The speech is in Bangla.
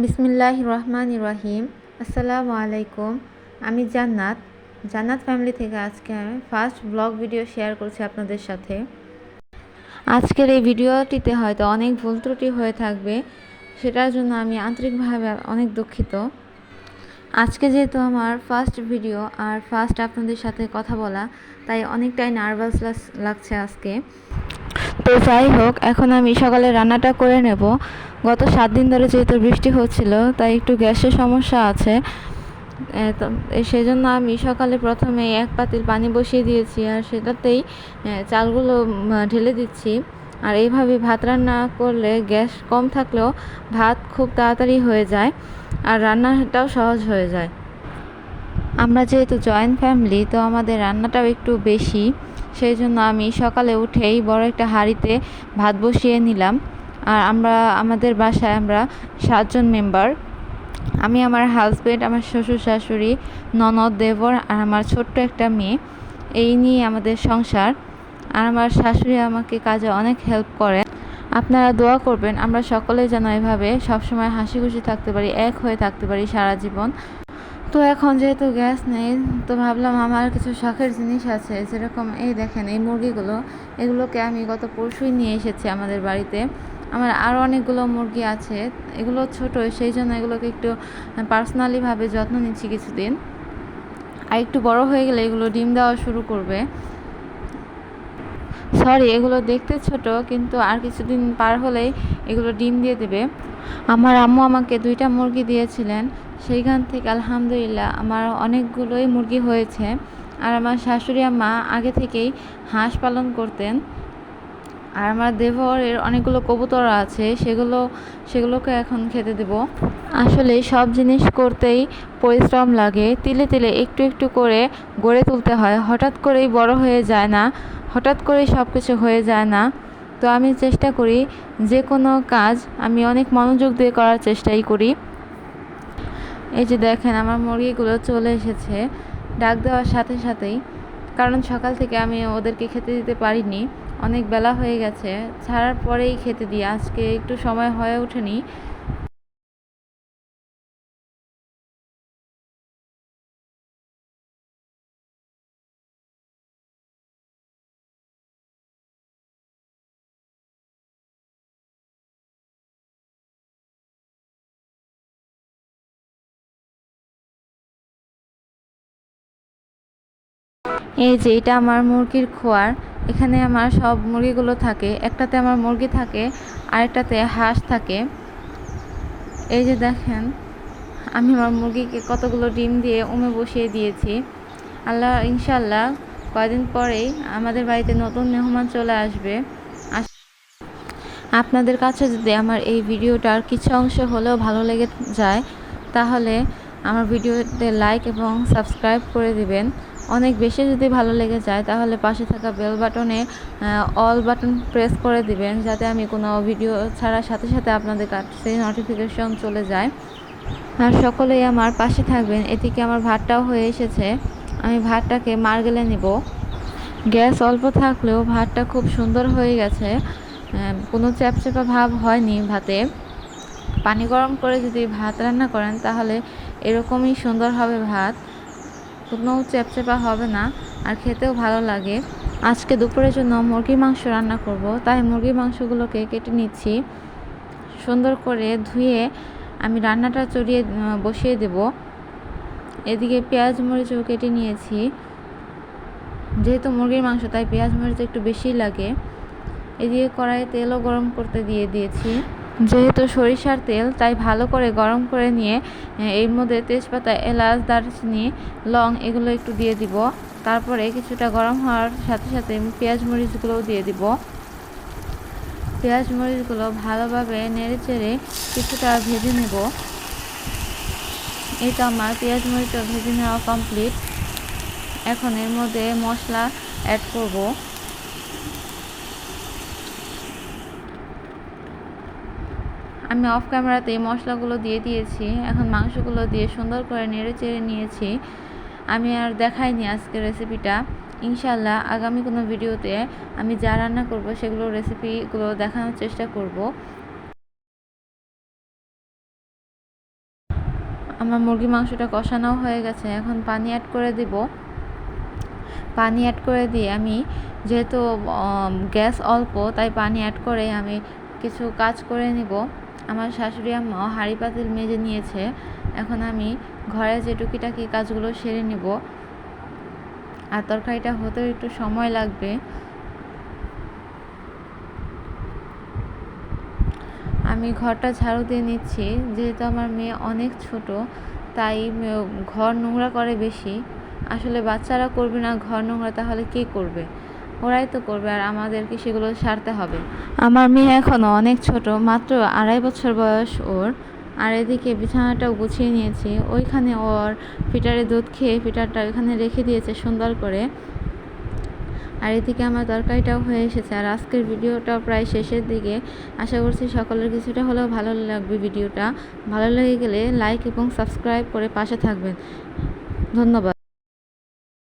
বিসমিল্লাহ রহমান রহিম আসসালামু আলাইকুম আমি জান্নাত। জান্নাত ফ্যামিলি থেকে আজকে আমি ফার্স্ট ব্লগ ভিডিও শেয়ার করছি আপনাদের সাথে। আজকের এই ভিডিওটিতে হয়তো অনেক ভুল ত্রুটি হয়ে থাকবে, সেটার জন্য আমি আন্তরিকভাবে অনেক দুঃখিত। আজকে যেহেতু আমার ফার্স্ট ভিডিও আর ফার্স্ট আপনাদের সাথে কথা বলা, তাই অনেকটাই নার্ভাস লাগছে আজকে। তো যাই হোক, এখন আমি সকালে রান্নাটা করে নেব। গত সাত দিন ধরে যেহেতু বৃষ্টি হচ্ছিল, তাই একটু গ্যাসের সমস্যা আছে। সেই জন্য আমি সকালে প্রথমে এক পাতিল পানি বসিয়ে দিয়েছি আর সেটাতেই চালগুলো ঢেলে দিচ্ছি। আর এইভাবে ভাত রান্না করলে গ্যাস কম থাকলেও ভাত খুব তাড়াতাড়ি হয়ে যায় আর রান্নাটাও সহজ হয়ে যায়। আমরা যেহেতু জয়েন্ট ফ্যামিলি, তো আমাদের রান্নাটাও একটু বেশি। সেই জন্য আমি সকালে উঠেই বড় একটা হাঁড়িতে ভাত বসিয়ে নিলাম। আর আমরা, আমাদের বাসায় আমরা সাতজন মেম্বার। আমি, আমার হাজব্যান্ড আমার শ্বশুর শাশুড়ি, ননদ, দেবর আর আমার ছোট্ট একটা মেয়ে। এই নিয়ে আমাদের সংসার। আর আমার শাশুড়ি আমাকে কাজে অনেক হেল্প করে। আপনারা দোয়া করবেন, আমরা সকলে যেন এভাবে সবসময় হাসি খুশি থাকতে পারি, এক হয়ে থাকতে পারি সারা জীবন। তো এখন যেহেতু গ্যাস নেই, তো ভাবলাম আমার কিছু শখের জিনিস আছে, যেরকম এই দেখেন এই মুরগিগুলো। এগুলোকে আমি গত পরশুই নিয়ে এসেছি আমাদের বাড়িতে। আমার আরও অনেকগুলো মুরগি আছে, এগুলো ছোট, সেই জন্য এগুলোকে একটু পার্সোনালিভাবে যত্ন নিচ্ছি কিছুদিন। আর একটু বড় হয়ে গেলে এগুলো ডিম দেওয়া শুরু করবে। সরি এগুলো দেখতে ছোট, কিন্তু আর কিছুদিন পার হলেই এগুলো ডিম দিয়ে দেবে। আমার আম্মু আমাকে দুইটা মুরগি দিয়েছিলেন। সেইখান থেকে আলহামদুলিল্লাহ আমার অনেকগুলোই মুরগি হয়েছে। আর আমার শাশুড়ি মা আগে থেকেই হাঁস পালন করতেন। আর আমার দেবরের অনেকগুলো কবুতর আছে, সেগুলো, সেগুলোকে এখন খেতে দেব। আসলে সব জিনিস করতেই পরিশ্রম লাগে। তিলে তিলে একটু একটু করে গড়ে তুলতে হয়। হঠাৎ করেই বড় হয়ে যায় না, হঠাৎ করেই সব কিছু হয়ে যায় না। তো আমি চেষ্টা করি যে কোনো কাজ আমি অনেক মনোযোগ দিয়ে করার চেষ্টাই করি। এই যে দেখেন আমার মুরগিগুলো চলে এসেছে। ডাক দেওয়ার সাথে সাথেই, কারণ সকাল থেকে আমি ওদেরকে খেতে দিতে পারিনি। অনেক বেলা হয়ে গেছে, ছাড়ার পরেই খেতে দিই। আজকে একটু সময় হয়ে ওঠেনি। এই যে, এটা আমার মুরগির খোয়ার। এখানে আমার সব মুরগিগুলো থাকে। একটাতে আমার মুরগি থাকে, আরেকটাতে হাঁস থাকে। এই যে দেখেন, আমি আমার মুরগিকে কতগুলো ডিম দিয়ে উমে বসিয়ে দিয়েছি। আল্লাহ ইনশাল্লাহ কয়দিন পরেই আমাদের বাড়িতে নতুন মেহমান চলে আসবে। আপনাদের কাছে যদি আমার এই ভিডিওটার কিছু অংশ হলেও ভালো লেগে যায়, তাহলে আমার ভিডিওতে লাইক এবং সাবস্ক্রাইব করে দিবেন। অনেক বেশি যদি ভালো লেগে যায়, তাহলে পাশে থাকা বেল বাটনে অল বাটন প্রেস করে দিবেন, যাতে আমি কোনো ভিডিও ছাড়ার সাথে সাথে আপনাদের কাছে নোটিফিকেশন চলে যায়। আর সকলেই আমার পাশে থাকবেন, এদিকে আমার ভাতটাও হয়ে এসেছে। আমি ভাতটাকে মার গেলে নিব। গ্যাস অল্প থাকলেও ভাতটা খুব সুন্দর হয়ে গেছে। কোনো চ্যাপচ্যাপা ভাব হয়নি ভাতে। পানি গরম করে যদি ভাত রান্না করেন, তাহলে এরকমই সুন্দর হবে ভাত। কোনো চ্যাপচ্যাপা হবে না আর খেতেও ভালো লাগে। আজকে দুপুরের জন্য মুরগির মাংস রান্না করব। তাই মুরগির মাংসগুলোকে কেটে নিচ্ছি। সুন্দর করে ধুয়ে আমি রান্নাটা চড়িয়ে বসিয়ে দেব। এদিকে পেঁয়াজ মরিচও কেটে নিয়েছি। যেহেতু মুরগির মাংস, তাই পেঁয়াজ মরিচ একটু বেশি লাগে। এদিকে কড়াইয়ে তেলও গরম করতে দিয়ে দিয়েছি। যেহেতু সরিষার তেল, তাই ভালো করে গরম করে নিয়ে এর মধ্যে তেজপাতা, এলাচ, দারচিনি, লং এগুলো একটু দিয়ে দিব। তারপরে কিছুটা গরম হওয়ার সাথে সাথে পেঁয়াজ মরিচগুলোও দিয়ে দিব। পেঁয়াজ মরিচগুলো ভালোভাবে নেড়ে চেড়ে কিছুটা ভেজে নেব। এই তো আমার পেঁয়াজ মরিচ ভেজে নেওয়া কমপ্লিট এখন এর মধ্যে মশলা অ্যাড করব। আমি অফ ক্যামেরাতে মশলাগুলো দিয়ে দিয়েছি, এখন মাংসগুলো দিয়ে সুন্দর করে নেড়ে চেড়ে নিয়েছি। আমি আর দেখাইনি আজকে রেসিপিটা ইনশাল্লাহ আগামী কোনো ভিডিওতে আমি যা রান্না করব সেগুলো রেসিপিগুলো দেখানোর চেষ্টা করব। আমার মুরগি মাংসটা কষানো হয়ে গেছে, এখন পানি অ্যাড করে দিব। পানি অ্যাড করে দিয়ে আমি যেহেতু গ্যাস অল্প, তাই পানি অ্যাড করে আমি কিছু কাজ করে নিব। আমার শাশুড়ি আম্মা হাঁড়ি পাতিল মেজে নিয়েছে। এখন আমি ঘরে যে টুকিটাকি কাজগুলো সেরে নিব। আর তরকারিটা হতেও একটু সময় লাগবে। আমি ঘরটা ঝাড়ু দিয়ে নিচ্ছি। যেহেতু আমার মেয়ে অনেক ছোট, তাই ঘর নোংরা করে বেশি। আসলে বাচ্চারা করবে না ঘর নোংরা, তাহলে কে করবে? ওরাই তো করবে আর আমাদেরকে সেগুলো সারতে হবে। আমার মেয়ে এখনও অনেক ছোট, মাত্র আড়াই বছর বয়স ওর। আর এদিকে বিছানাটাও গুছিয়ে নিয়েছি। ওইখানে ওর ফিটারে দুধ খেয়ে ফিটারটা ওইখানে রেখে দিয়েছে সুন্দর করে। আর এদিকে আমার তরকারিটাও হয়ে এসেছে। আর আজকের ভিডিওটা প্রায় শেষের দিকে। আশা করছি সকলের কিছুটা হলেও ভালো লাগবে ভিডিওটা। ভালো লেগে গেলে লাইক এবং সাবস্ক্রাইব করে পাশে থাকবেন। ধন্যবাদ।